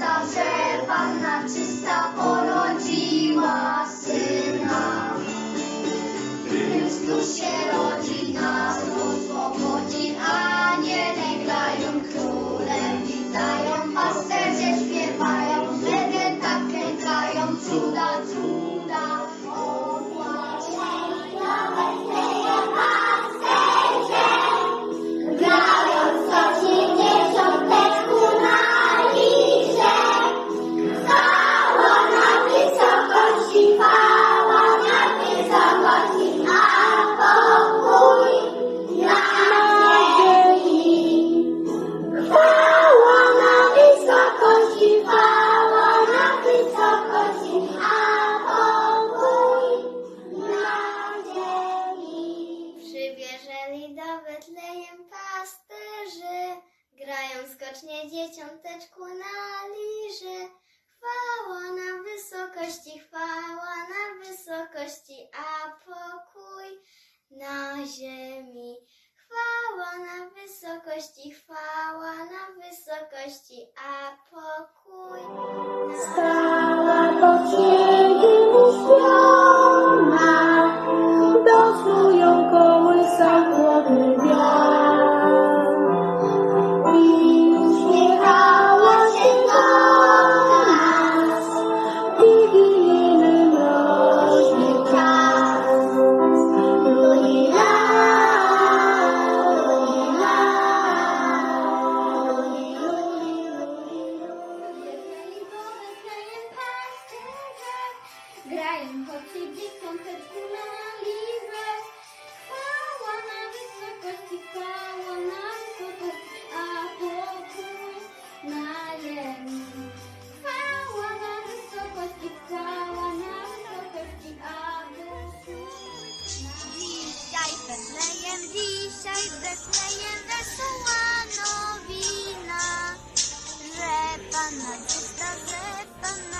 stars. Rośnie dzieciąteczku na liże. Chwała na wysokości, chwała na wysokości, a pokój na ziemi. Chwała na wysokości, chwała na wysokości, a pokój grają choć dzieciąteczku na liże. Chwała na wysokości, chwała na wysokości, a pokój na ziemi. Chwała na wysokości, chwała na wysokości, a pokój na Dzisiaj w Betlejem, dzisiaj Betlejem wesoła nowina, że Panna Czysta, że Panna